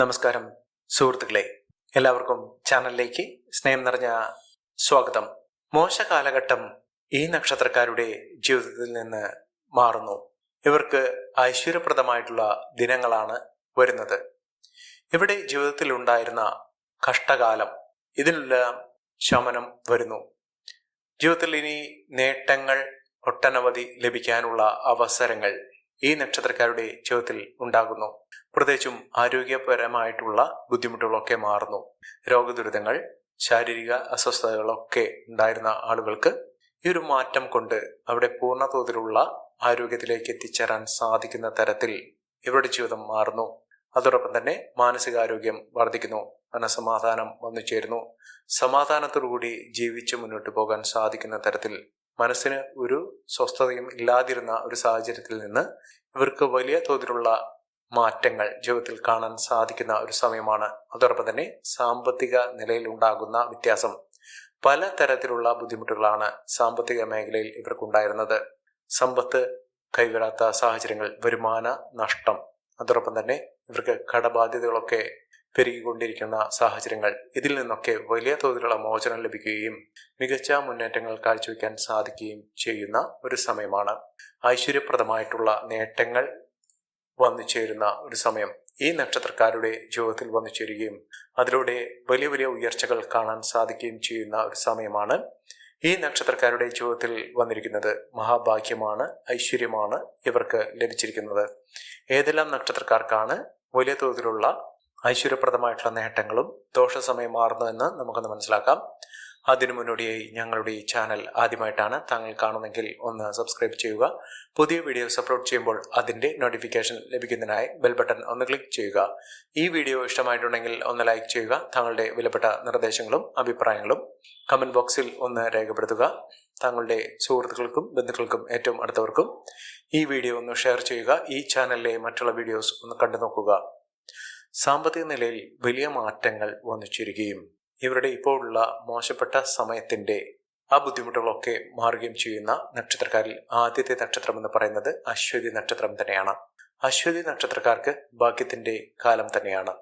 നമസ്കാരം സുഹൃത്തുക്കളെ. എല്ലാവർക്കും ചാനലിലേക്ക് സ്നേഹം നിറഞ്ഞ സ്വാഗതം. മോശ കാലഘട്ടം ഈ നക്ഷത്രക്കാരുടെ ജീവിതത്തിൽ നിന്ന് മാറുന്നു. ഇവർക്ക് ഐശ്വര്യപ്രദമായിട്ടുള്ള ദിനങ്ങളാണ് വരുന്നത്. ഇവിടെ ജീവിതത്തിൽ ഉണ്ടായിരുന്ന കഷ്ടകാലം ഇതിനെല്ലാം ശമനം വരുന്നു. ജീവിതത്തിൽ ഇനി നേട്ടങ്ങൾ ഒട്ടനവധി ലഭിക്കാനുള്ള അവസരങ്ങൾ ഈ നക്ഷത്രക്കാരുടെ ജീവിതത്തിൽ ഉണ്ടാകുന്നു. പ്രത്യേകിച്ചും ആരോഗ്യപരമായിട്ടുള്ള ബുദ്ധിമുട്ടുകളൊക്കെ മാറുന്നു. രോഗദുരിതങ്ങൾ ശാരീരിക അസ്വസ്ഥതകളൊക്കെ ഉണ്ടായിരുന്ന ആളുകൾക്ക് ഈ ഒരു മാറ്റം കൊണ്ട് അവിടെ പൂർണ തോതിലുള്ള ആരോഗ്യത്തിലേക്ക് എത്തിച്ചേരാൻ സാധിക്കുന്ന തരത്തിൽ ഇവരുടെ ജീവിതം മാറുന്നു. അതോടൊപ്പം തന്നെ മാനസികാരോഗ്യം വർദ്ധിക്കുന്നു. മനസമാധാനം വന്നു ചേരുന്നു സമാധാനത്തോടുകൂടി ജീവിച്ച് മുന്നോട്ട് പോകാൻ സാധിക്കുന്ന തരത്തിൽ മനസ്സിന് ഒരു സ്വസ്ഥതയും ഇല്ലാതിരുന്ന ഒരു സാഹചര്യത്തിൽ നിന്ന് ഇവർക്ക് വലിയ തോതിലുള്ള മാറ്റങ്ങൾ ജീവിതത്തിൽ കാണാൻ സാധിക്കുന്ന ഒരു സമയമാണ്. അതോടൊപ്പം തന്നെ സാമ്പത്തിക നിലയിൽ ഉണ്ടാകുന്ന വ്യത്യാസം പല തരത്തിലുള്ള ബുദ്ധിമുട്ടുകളാണ് സാമ്പത്തിക മേഖലയിൽ ഇവർക്കുണ്ടായിരുന്നത്. സമ്പത്ത് കൈവരാത്ത സാഹചര്യങ്ങൾ വരുമാന നഷ്ടം അതോടൊപ്പം തന്നെ ഇവർക്ക് കടബാധ്യതകളൊക്കെ പെരുകിക്കൊണ്ടിരിക്കുന്ന സാഹചര്യങ്ങൾ. ഇതിൽ നിന്നൊക്കെ വലിയ തോതിലുള്ള മോചനം ലഭിക്കുകയും മികച്ച മുന്നേറ്റങ്ങൾ കാഴ്ചവെക്കാൻ സാധിക്കുകയും ചെയ്യുന്ന ഒരു സമയമാണ്. ഐശ്വര്യപ്രദമായിട്ടുള്ള നേട്ടങ്ങൾ വന്നു ചേരുന്ന ഒരു സമയം. ഈ നക്ഷത്രക്കാരുടെ ജീവിതത്തിൽ വന്നു ചേരുകയും അതിലൂടെ വലിയ വലിയ ഉയർച്ചകൾ കാണാൻ സാധിക്കുകയും ചെയ്യുന്ന ഒരു സമയമാണ് ഈ നക്ഷത്രക്കാരുടെ ജീവിതത്തിൽ വന്നിരിക്കുന്നത്. മഹാഭാഗ്യമാണ് ഐശ്വര്യമാണ് ഇവർക്ക് ലഭിച്ചിരിക്കുന്നത്. ഏതെല്ലാം നക്ഷത്രക്കാർക്കാണ് വലിയ തോതിലുള്ള ഐശ്വര്യപ്രദമായിട്ടുള്ള നേട്ടങ്ങളും ദോഷസമയം മാറുന്നു എന്ന് നമുക്കൊന്ന് മനസ്സിലാക്കാം. അതിനു മുന്നോടിയായി ഞങ്ങളുടെ ഈ ചാനൽ ആദ്യമായിട്ടാണ് താങ്കൾ കാണുന്നെങ്കിൽ ഒന്ന് സബ്സ്ക്രൈബ് ചെയ്യുക. പുതിയ വീഡിയോസ് അപ്ലോഡ് ചെയ്യുമ്പോൾ അതിന്റെ നോട്ടിഫിക്കേഷൻ ലഭിക്കുന്നതിനായി ബെൽ ബട്ടൺ ഒന്ന് ക്ലിക്ക് ചെയ്യുക. ഈ വീഡിയോ ഇഷ്ടമായിട്ടുണ്ടെങ്കിൽ ഒന്ന് ലൈക്ക് ചെയ്യുക. താങ്കളുടെ വിലപ്പെട്ട നിർദ്ദേശങ്ങളും അഭിപ്രായങ്ങളും കമന്റ് ബോക്സിൽ ഒന്ന് രേഖപ്പെടുത്തുക. താങ്കളുടെ സുഹൃത്തുക്കൾക്കും ബന്ധുക്കൾക്കും ഏറ്റവും അടുത്തവർക്കും ഈ വീഡിയോ ഒന്ന് ഷെയർ ചെയ്യുക. ഈ ചാനലിലെ മറ്റുള്ള വീഡിയോസ് ഒന്ന് കണ്ടു നോക്കുക സാമ്പത്തിക നിലയിൽ വലിയ മാറ്റങ്ങൾ വന്നു ചേരുകയും ഇവരുടെ ഇപ്പോഴുള്ള മോശപ്പെട്ട സമയത്തിന്റെ ആ ബുദ്ധിമുട്ടുകളൊക്കെ മാറുകയും ചെയ്യുന്ന നക്ഷത്രക്കാരിൽ ആദ്യത്തെ നക്ഷത്രം എന്ന് പറയുന്നത് അശ്വതി നക്ഷത്രം തന്നെയാണ്. അശ്വതി നക്ഷത്രക്കാർക്ക് ഭാഗ്യത്തിന്റെ കാലം തന്നെയാണ്.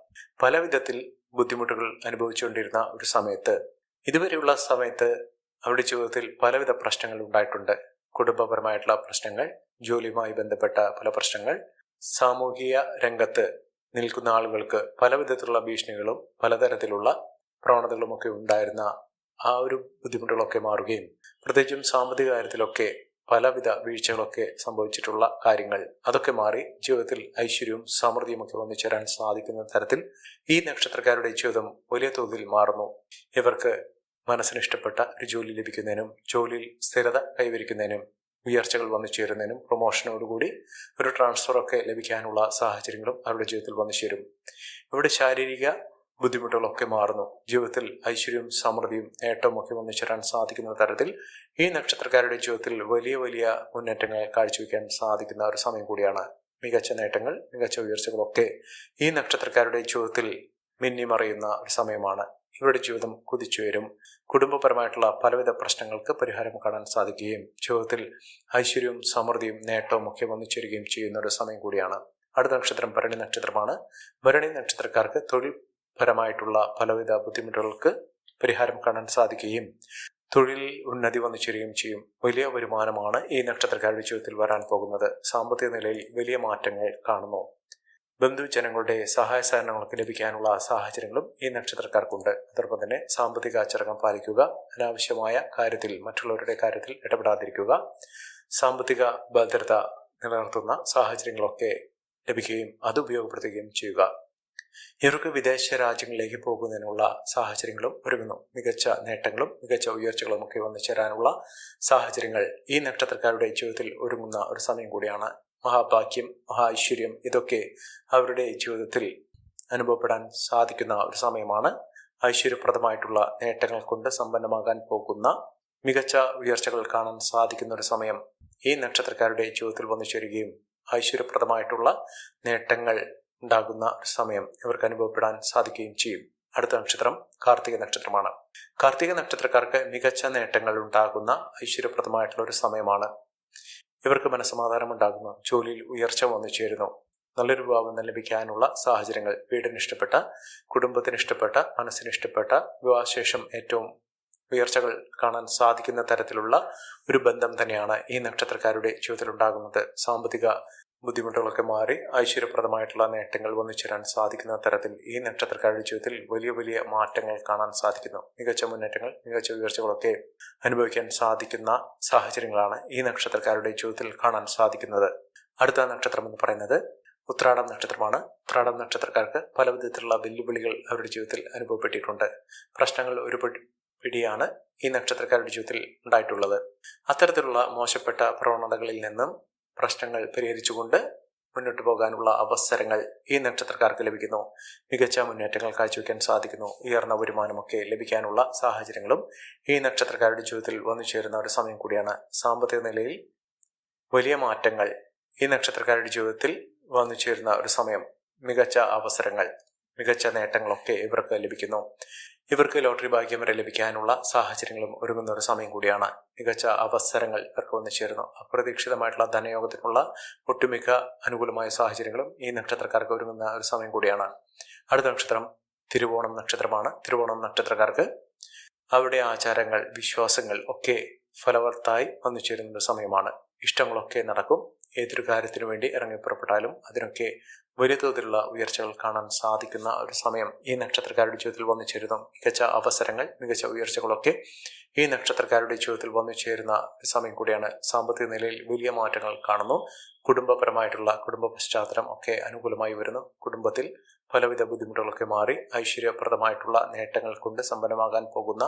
പല വിധത്തിൽ ബുദ്ധിമുട്ടുകൾ അനുഭവിച്ചുകൊണ്ടിരുന്ന ഒരു സമയത്ത് ഇതുവരെയുള്ള സമയത്ത് അവരുടെ ജീവിതത്തിൽ പലവിധ പ്രശ്നങ്ങൾ ഉണ്ടായിട്ടുണ്ട്. കുടുംബപരമായിട്ടുള്ള പ്രശ്നങ്ങൾ ജോലിയുമായി ബന്ധപ്പെട്ട പല പ്രശ്നങ്ങൾ സാമൂഹിക രംഗത്ത് നിൽക്കുന്ന ആളുകൾക്ക് പല വിധത്തിലുള്ള ഭീഷണികളും പലതരത്തിലുള്ള പ്രവണതകളുമൊക്കെ ഉണ്ടായിരുന്ന ആ ഒരു ബുദ്ധിമുട്ടുകളൊക്കെ മാറുകയും പ്രത്യേകിച്ചും സാമ്പത്തിക കാര്യത്തിലൊക്കെ പലവിധ വീഴ്ചകളൊക്കെ സംഭവിച്ചിട്ടുള്ള കാര്യങ്ങൾ അതൊക്കെ മാറി ജീവിതത്തിൽ ഐശ്വര്യവും സമൃദ്ധിയും ഒക്കെ വന്നു ചേരാൻ സാധിക്കുന്ന തരത്തിൽ ഈ നക്ഷത്രക്കാരുടെ ജീവിതം വലിയ തോതിൽ മാറുന്നു. ഇവർക്ക് മനസ്സിന് ഇഷ്ടപ്പെട്ട ഒരു ജോലി ലഭിക്കുന്നതിനും ജോലിയിൽ സ്ഥിരത കൈവരിക്കുന്നതിനും ഉയർച്ചകൾ വന്നു ചേരുന്നതിനും പ്രൊമോഷനോടുകൂടി ഒരു ട്രാൻസ്ഫർ ഒക്കെ ലഭിക്കാനുള്ള സാഹചര്യങ്ങളും അവരുടെ ജീവിതത്തിൽ വന്നു ചേരും. ഇവിടെ ശാരീരിക ബുദ്ധിമുട്ടുകളൊക്കെ മാറുന്നു. ജീവിതത്തിൽ ഐശ്വര്യവും സമൃദ്ധിയും നേട്ടവും ഒക്കെ വന്നു ചേരാൻ സാധിക്കുന്ന തരത്തിൽ ഈ നക്ഷത്രക്കാരുടെ ജീവിതത്തിൽ വലിയ വലിയ മുന്നേറ്റങ്ങൾ കാഴ്ചവെക്കാൻ സാധിക്കുന്ന ഒരു സമയം കൂടിയാണ്. മികച്ച നേട്ടങ്ങൾ മികച്ച ഉയർച്ചകളൊക്കെ ഈ നക്ഷത്രക്കാരുടെ ജീവിതത്തിൽ മിന്നിമറിയുന്ന ഒരു സമയമാണ്. ഇവരുടെ ജീവിതം കുതിച്ചുയരും. കുടുംബപരമായിട്ടുള്ള പലവിധ പ്രശ്നങ്ങൾക്ക് പരിഹാരം കാണാൻ സാധിക്കുകയും ജീവിതത്തിൽ ഐശ്വര്യവും സമൃദ്ധിയും നേട്ടവും ഒക്കെ വന്നു ചേരുകയും ചെയ്യുന്ന ഒരു സമയം കൂടിയാണ്. അടുത്ത നക്ഷത്രം ഭരണി നക്ഷത്രമാണ്. ഭരണി നക്ഷത്രക്കാർക്ക് തൊഴിൽപരമായിട്ടുള്ള പലവിധ ബുദ്ധിമുട്ടുകൾക്ക് പരിഹാരം കാണാൻ സാധിക്കുകയും തൊഴിൽ ഉന്നതി വന്നു ചേരുകയും ചെയ്യും. വലിയ വരുമാനമാണ് ഈ നക്ഷത്രക്കാരുടെ ജീവിതത്തിൽ വരാൻ പോകുന്നത്. സാമ്പത്തിക നിലയിൽ വലിയ മാറ്റങ്ങൾ കാണുന്നു. ബന്ധുജനങ്ങളുടെ സഹായ സഹകരണങ്ങൾക്ക് ലഭിക്കാനുള്ള സാഹചര്യങ്ങളും ഈ നക്ഷത്രക്കാർക്കുണ്ട്. അതോടൊപ്പം തന്നെ സാമ്പത്തിക അച്ചടക്കം പാലിക്കുക അനാവശ്യമായ കാര്യത്തിൽ മറ്റുള്ളവരുടെ കാര്യത്തിൽ ഇടപെടാതിരിക്കുക സാമ്പത്തിക ഭദ്രത നിലനിർത്തുന്ന സാഹചര്യങ്ങളൊക്കെ ലഭിക്കുകയും അത് ഉപയോഗപ്പെടുത്തുകയും ചെയ്യുക. ഇവർക്ക് വിദേശ രാജ്യങ്ങളിലേക്ക് പോകുന്നതിനുള്ള സാഹചര്യങ്ങളും ഒരുങ്ങുന്നു. മികച്ച നേട്ടങ്ങളും മികച്ച ഉയർച്ചകളും ഒക്കെ വന്നു ചേരാനുള്ള സാഹചര്യങ്ങൾ ഈ നക്ഷത്രക്കാരുടെ ജീവിതത്തിൽ ഒരുങ്ങുന്ന ഒരു സമയം കൂടിയാണ്. മഹാഭാഗ്യം മഹാ ഐശ്വര്യം ഇതൊക്കെ അവരുടെ ജീവിതത്തിൽ അനുഭവപ്പെടാൻ സാധിക്കുന്ന ഒരു സമയമാണ്. ഐശ്വര്യപ്രദമായിട്ടുള്ള നേട്ടങ്ങൾ കൊണ്ട് സമ്പന്നമാകാൻ പോകുന്ന മികച്ച ഉയർച്ചകൾ കാണാൻ സാധിക്കുന്ന ഒരു സമയം ഈ നക്ഷത്രക്കാരുടെ ജീവിതത്തിൽ വന്നു ചേരുകയും ഐശ്വര്യപ്രദമായിട്ടുള്ള നേട്ടങ്ങൾ ഉണ്ടാകുന്ന ഒരു സമയം ഇവർക്ക് അനുഭവപ്പെടാൻ സാധിക്കുകയും ചെയ്യും. അടുത്ത നക്ഷത്രം കാർത്തിക നക്ഷത്രമാണ്. കാർത്തിക നക്ഷത്രക്കാർക്ക് മികച്ച നേട്ടങ്ങൾ ഉണ്ടാകുന്ന ഐശ്വര്യപ്രദമായിട്ടുള്ള ഒരു സമയമാണ് ഇവർക്ക് മനസ്സമാധാനം ഉണ്ടാകുന്നു ജോലിയിൽ ഉയർച്ച വന്നു ചേരുന്നു. നല്ലൊരു വിവാഹം ലഭിക്കാനുള്ള സാഹചര്യങ്ങൾ വീടിന് ഇഷ്ടപ്പെട്ട കുടുംബത്തിന് ഇഷ്ടപ്പെട്ട മനസ്സിന് ഇഷ്ടപ്പെട്ട വിവാഹശേഷം ഏറ്റവും ഉയർച്ചകൾ കാണാൻ സാധിക്കുന്ന തരത്തിലുള്ള ഒരു ബന്ധം തന്നെയാണ് ഈ നക്ഷത്രക്കാരുടെ ജീവിതത്തിൽ ഉണ്ടാകുന്നത് സാമ്പത്തിക ബുദ്ധിമുട്ടുകളൊക്കെ മാറി ഐശ്വര്യപ്രദമായിട്ടുള്ള നേട്ടങ്ങൾ വന്നു ചേരാൻ സാധിക്കുന്ന തരത്തിൽ ഈ നക്ഷത്രക്കാരുടെ ജീവിതത്തിൽ വലിയ വലിയ മാറ്റങ്ങൾ കാണാൻ സാധിക്കുന്നു. മികച്ച മുന്നേറ്റങ്ങൾ മികച്ച ഉയർച്ചകളൊക്കെ അനുഭവിക്കാൻ സാധിക്കുന്ന സാഹചര്യങ്ങളാണ് ഈ നക്ഷത്രക്കാരുടെ ജീവിതത്തിൽ കാണാൻ സാധിക്കുന്നത്. അടുത്ത നക്ഷത്രം എന്ന് പറയുന്നത് ഉത്രാടം നക്ഷത്രമാണ്. ഉത്രാടം നക്ഷത്രക്കാർക്ക് പല വിധത്തിലുള്ള വെല്ലുവിളികൾ അവരുടെ ജീവിതത്തിൽ അനുഭവപ്പെട്ടിട്ടുണ്ട്. പ്രശ്നങ്ങൾ ഒരു പിടിയാണ് ഈ നക്ഷത്രക്കാരുടെ ജീവിതത്തിൽ ഉണ്ടായിട്ടുള്ളത്. അത്തരത്തിലുള്ള മോശപ്പെട്ട പ്രവണതകളിൽ നിന്നും പ്രശ്നങ്ങൾ പരിഹരിച്ചുകൊണ്ട് മുന്നോട്ട് പോകാനുള്ള അവസരങ്ങൾ ഈ നക്ഷത്രക്കാർക്ക് ലഭിക്കുന്നു. മികച്ച മുന്നേറ്റങ്ങൾ കാഴ്ചവെക്കാൻ സാധിക്കുന്നു. ഉയർന്ന വരുമാനമൊക്കെ ലഭിക്കാനുള്ള സാഹചര്യങ്ങളും ഈ നക്ഷത്രക്കാരുടെ ജീവിതത്തിൽ വന്നു ചേരുന്ന ഒരു സമയം കൂടിയാണ്. സാമ്പത്തിക നിലയിൽ വലിയ മാറ്റങ്ങൾ ഈ നക്ഷത്രക്കാരുടെ ജീവിതത്തിൽ വന്നു ചേരുന്ന ഒരു സമയം. മികച്ച അവസരങ്ങൾ. മികച്ച നേട്ടങ്ങളൊക്കെ ഇവർക്ക് ലഭിക്കുന്നു. ഇവർക്ക് ലോട്ടറി ഭാഗ്യം വരെ ലഭിക്കാനുള്ള സാഹചര്യങ്ങളും ഒരുങ്ങുന്ന ഒരു സമയം കൂടിയാണ്. മികച്ച അവസരങ്ങൾ ഇവർക്ക് വന്നു ചേരുന്നു. അപ്രതീക്ഷിതമായിട്ടുള്ള ധനയോഗത്തിനുള്ള ഒട്ടുമിക്ക അനുകൂലമായ സാഹചര്യങ്ങളും ഈ നക്ഷത്രക്കാർക്ക് ഒരുങ്ങുന്ന ഒരു സമയം കൂടിയാണ്. അടുത്ത നക്ഷത്രം തിരുവോണം നക്ഷത്രമാണ്. തിരുവോണം നക്ഷത്രക്കാർക്ക് അവരുടെ ആചാരങ്ങൾ വിശ്വാസങ്ങൾ ഒക്കെ ഫലവത്തായി വന്നു ചേരുന്ന സമയമാണ്. ഇഷ്ടങ്ങളൊക്കെ നടക്കും. ഏതൊരു കാര്യത്തിനു വേണ്ടി ഇറങ്ങി പുറപ്പെട്ടാലും അതിനൊക്കെ വലിയ തോതിലുള്ള ഉയർച്ചകൾ കാണാൻ സാധിക്കുന്ന ഒരു സമയം ഈ നക്ഷത്രക്കാരുടെ ജീവിതത്തിൽ വന്നു ചേരുന്നു. മികച്ച അവസരങ്ങൾ മികച്ച ഉയർച്ചകളൊക്കെ ഈ നക്ഷത്രക്കാരുടെ ജീവിതത്തിൽ വന്നു ചേരുന്ന സമയം കൂടിയാണ് സാമ്പത്തിക നിലയിൽ വലിയ മാറ്റങ്ങൾ കാണുന്നു. കുടുംബപരമായിട്ടുള്ള കുടുംബ പശ്ചാത്തലം ഒക്കെ അനുകൂലമായി വരുന്നു. കുടുംബത്തിൽ പലവിധ ബുദ്ധിമുട്ടുകളൊക്കെ മാറി ഐശ്വര്യപ്രദമായിട്ടുള്ള നേട്ടങ്ങൾ കൊണ്ട് സമ്പന്നമാകാൻ പോകുന്ന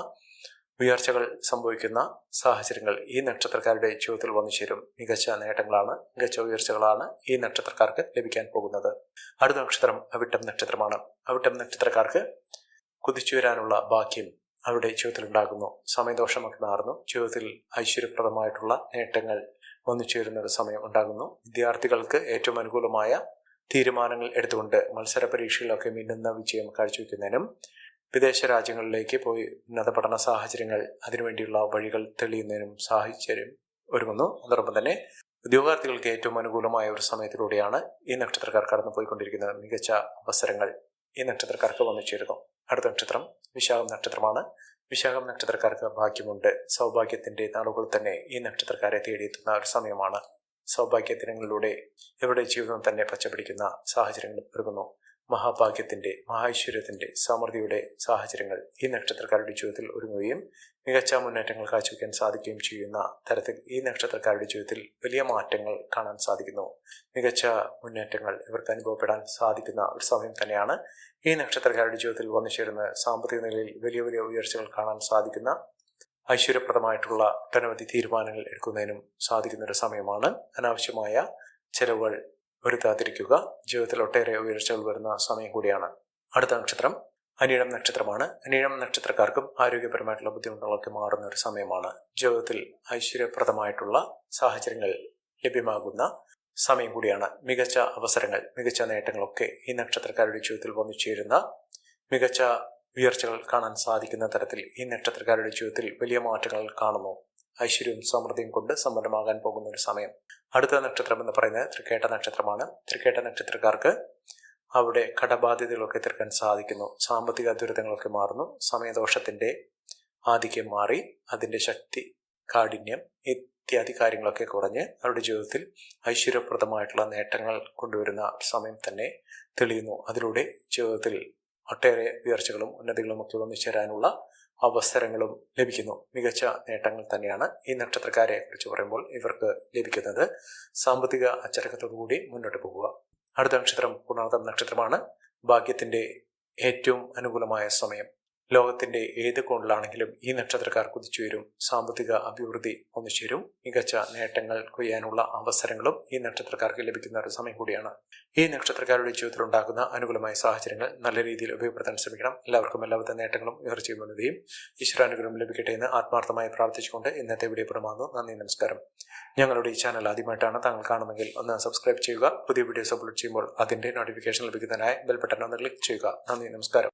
ഉയർച്ചകൾ സംഭവിക്കുന്ന സാഹചര്യങ്ങൾ ഈ നക്ഷത്രക്കാരുടെ ജീവിതത്തിൽ വന്നു ചേരും. മികച്ച നേട്ടങ്ങളാണ് മികച്ച ഉയർച്ചകളാണ് ഈ നക്ഷത്രക്കാർക്ക് ലഭിക്കാൻ പോകുന്നത്. അടുത്ത നക്ഷത്രം അവിട്ടം നക്ഷത്രമാണ്. അവിട്ടം നക്ഷത്രക്കാർക്ക് കുതിച്ചുയരാനുള്ള ഭാഗ്യം അവരുടെ ജീവിതത്തിൽ ഉണ്ടാകുന്നു. സമയദോഷമൊക്കെ മാറുന്നു. ജീവിതത്തിൽ ഐശ്വര്യപ്രദമായിട്ടുള്ള നേട്ടങ്ങൾ വന്നു ചേരുന്ന ഒരു സമയം ഉണ്ടാകുന്നു. വിദ്യാർത്ഥികൾക്ക് ഏറ്റവും അനുകൂലമായ തീരുമാനങ്ങൾ എടുത്തുകൊണ്ട് മത്സര പരീക്ഷയിലൊക്കെ മിന്നുന്ന വിജയം കാഴ്ചവെക്കുന്നതിനും വിദേശ രാജ്യങ്ങളിലേക്ക് പോയി ഉന്നത പഠന സാഹചര്യങ്ങൾ അതിനുവേണ്ടിയുള്ള വഴികൾ തെളിയുന്നതിനും സാഹചര്യം ഒരുങ്ങുന്നു. അതോടൊപ്പം തന്നെ ഉദ്യോഗാർത്ഥികൾക്ക് ഏറ്റവും അനുകൂലമായ ഒരു സമയത്തിലൂടെയാണ് ഈ നക്ഷത്രക്കാർ കടന്നു പോയിക്കൊണ്ടിരിക്കുന്നത് മികച്ച അവസരങ്ങൾ ഈ നക്ഷത്രക്കാർക്ക് വന്നു ചേരുന്നു. അടുത്ത നക്ഷത്രം വിശാഖം നക്ഷത്രമാണ്. വിശാഖം നക്ഷത്രക്കാർക്ക് ഭാഗ്യമുണ്ട്. സൗഭാഗ്യത്തിന്റെ നാളുകൾ തന്നെ ഈ നക്ഷത്രക്കാരെ തേടിയെത്തുന്ന ഒരു സമയമാണ്. സൗഭാഗ്യ ദിനങ്ങളിലൂടെ ഇവരുടെ ജീവിതം തന്നെ പച്ചപിടിക്കുന്ന സാഹചര്യങ്ങൾ ഒരുങ്ങുന്നു. മഹാഭാഗ്യത്തിന്റെ മഹാഐശ്വര്യത്തിന്റെ സമൃദ്ധിയുടെ സാഹചര്യങ്ങൾ ഈ നക്ഷത്രക്കാരുടെ ജീവിതത്തിൽ ഒരുങ്ങുകയും മികച്ച മുന്നേറ്റങ്ങൾ കാഴ്ചവെക്കാൻ സാധിക്കുകയും ചെയ്യുന്ന തരത്തിൽ ഈ നക്ഷത്രക്കാരുടെ ജീവിതത്തിൽ വലിയ മാറ്റങ്ങൾ കാണാൻ സാധിക്കുന്നു. മികച്ച മുന്നേറ്റങ്ങൾ ഇവർക്ക് അനുഭവപ്പെടാൻ സാധിക്കുന്ന ഒരു സമയം തന്നെയാണ് ഈ നക്ഷത്രക്കാരുടെ ജീവിതത്തിൽ വന്നു ചേരുന്ന സാമ്പത്തിക നിലയിൽ വലിയ വലിയ ഉയർച്ചകൾ കാണാൻ സാധിക്കുന്ന ഐശ്വര്യപ്രദമായിട്ടുള്ള ഒട്ടനവധി തീരുമാനങ്ങൾ എടുക്കുന്നതിനും സാധിക്കുന്ന ഒരു സമയമാണ്. അനാവശ്യമായ ചെലവുകൾ വരുത്താതിരിക്കുക ജീവിതത്തിൽ ഒട്ടേറെ ഉയർച്ചകൾ വരുന്ന സമയം കൂടിയാണ്. അടുത്ത നക്ഷത്രം. അനീഴം നക്ഷത്രമാണ്. അനീഴം നക്ഷത്രക്കാർക്കും ആരോഗ്യപരമായിട്ടുള്ള ബുദ്ധിമുട്ടുകളൊക്കെ മാറുന്ന ഒരു സമയമാണ്. ജീവിതത്തിൽ ഐശ്വര്യപ്രദമായിട്ടുള്ള സാഹചര്യങ്ങൾ ലഭ്യമാകുന്ന സമയം കൂടിയാണ്. മികച്ച അവസരങ്ങൾ മികച്ച നേട്ടങ്ങളൊക്കെ ഈ നക്ഷത്രക്കാരുടെ ജീവിതത്തിൽ വന്നു ചേരുന്ന മികച്ച ഉയർച്ചകൾ കാണാൻ സാധിക്കുന്ന തരത്തിൽ ഈ നക്ഷത്രക്കാരുടെ ജീവിതത്തിൽ വലിയ മാറ്റങ്ങൾ കാണുന്നു. ഐശ്വര്യവും സമൃദ്ധിയും കൊണ്ട് സമ്പന്നമാകാൻ പോകുന്ന ഒരു സമയം. അടുത്ത നക്ഷത്രം എന്ന് പറയുന്നത് തൃക്കേട്ട നക്ഷത്രമാണ്. തൃക്കേട്ട നക്ഷത്രക്കാർക്ക് അവിടെ കടബാധ്യതകളൊക്കെ തീർക്കാൻ സാധിക്കുന്നു. സാമ്പത്തിക ദുരിതങ്ങളൊക്കെ മാറുന്നു. സമയദോഷത്തിന്റെ ആധിക്യം മാറി. അതിന്റെ ശക്തി കാഠിന്യം ഇത്യാദി കാര്യങ്ങളൊക്കെ കുറഞ്ഞ് അവരുടെ ജീവിതത്തിൽ ഐശ്വര്യപ്രദമായിട്ടുള്ള നേട്ടങ്ങൾ കൊണ്ടുവരുന്ന സമയം തന്നെ തെളിയുന്നു. അതിലൂടെ ജീവിതത്തിൽ ഒട്ടേറെ ഉയർച്ചകളും ഉന്നതികളും ഒക്കെ വന്നു ചേരാനുള്ള അവസരങ്ങളും ലഭിക്കുന്നു. മികച്ച നേട്ടങ്ങൾ തന്നെയാണ് ഈ നക്ഷത്രക്കാരെ കുറിച്ച് പറയുമ്പോൾ ഇവർക്ക് ലഭിക്കുന്നത്. സാമ്പത്തിക അച്ചടക്കത്തോടുകൂടി മുന്നോട്ട് പോകുക. അടുത്ത നക്ഷത്രം പുണർതം നക്ഷത്രമാണ്. ഭാഗ്യത്തിന്റെ ഏറ്റവും അനുകൂലമായ സമയം. ലോകത്തിന്റെ ഏത് കോണിലാണെങ്കിലും ഈ നക്ഷത്രക്കാർ കുതിച്ചുയരും സാമ്പത്തിക അഭിവൃദ്ധി ഒന്നിച്ചേരും മികച്ച നേട്ടങ്ങൾ കൊയ്യാനുള്ള അവസരങ്ങളും ഈ നക്ഷത്രക്കാർക്ക് ലഭിക്കുന്ന ഒരു സമയം കൂടിയാണ്. ഈ നക്ഷത്രക്കാരുടെ ജീവിതത്തിൽ ഉണ്ടാകുന്ന അനുകൂലമായ സാഹചര്യങ്ങൾ നല്ല രീതിയിൽ ഉപയോഗപ്പെടുത്താൻ ശ്രമിക്കണം. എല്ലാവർക്കും എല്ലാവിധ നേട്ടങ്ങളും ഉയർച്ചയുന്നതിയും ഈശ്വരാനുഗ്രഹം ലഭിക്കട്ടെ എന്ന് ആത്മാർത്ഥമായി പ്രാർത്ഥിച്ചുകൊണ്ട് ഇന്നത്തെ വീഡിയോ പുറമാകുന്നു നന്ദി നമസ്കാരം. ഞങ്ങളുടെ ഈ ചാനൽ ആദ്യമായിട്ടാണ് താങ്കൾ കാണുന്നതെങ്കിൽ ഒന്ന് സബ്സ്ക്രൈബ് ചെയ്യുക. പുതിയ വീഡിയോസ് അപ്ലോഡ് ചെയ്യുമ്പോൾ അതിന്റെ നോട്ടിഫിക്കേഷൻ ലഭിക്കുന്നതിനായി ബെൽ ബട്ടൺ ഒന്ന് ക്ലിക്ക് ചെയ്യുക. നന്ദി നമസ്കാരം.